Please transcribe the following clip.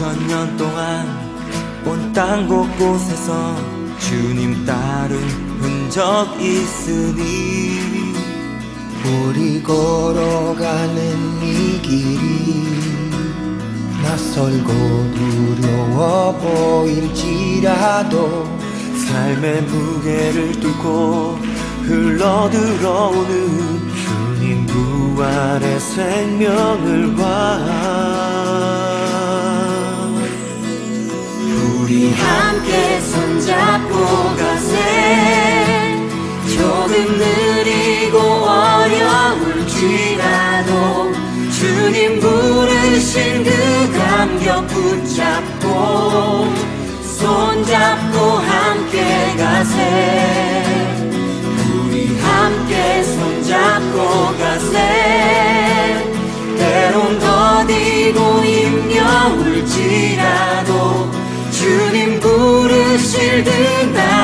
2천 년 동안 온 땅 곳곳에서 주님 따른 흔적 있으니 우리 걸어가는 이 길이 낯설고 두려워 보일지라도 삶의 무게를 두고 흘러들어오는 주님 부활의 생명을 봐 주님 부르신 그 감격 붙잡고 손잡고 함께 가세. 우리 함께 손잡고 가세. 때론 더디고 힘겨울지라도 주님 부르실 듯나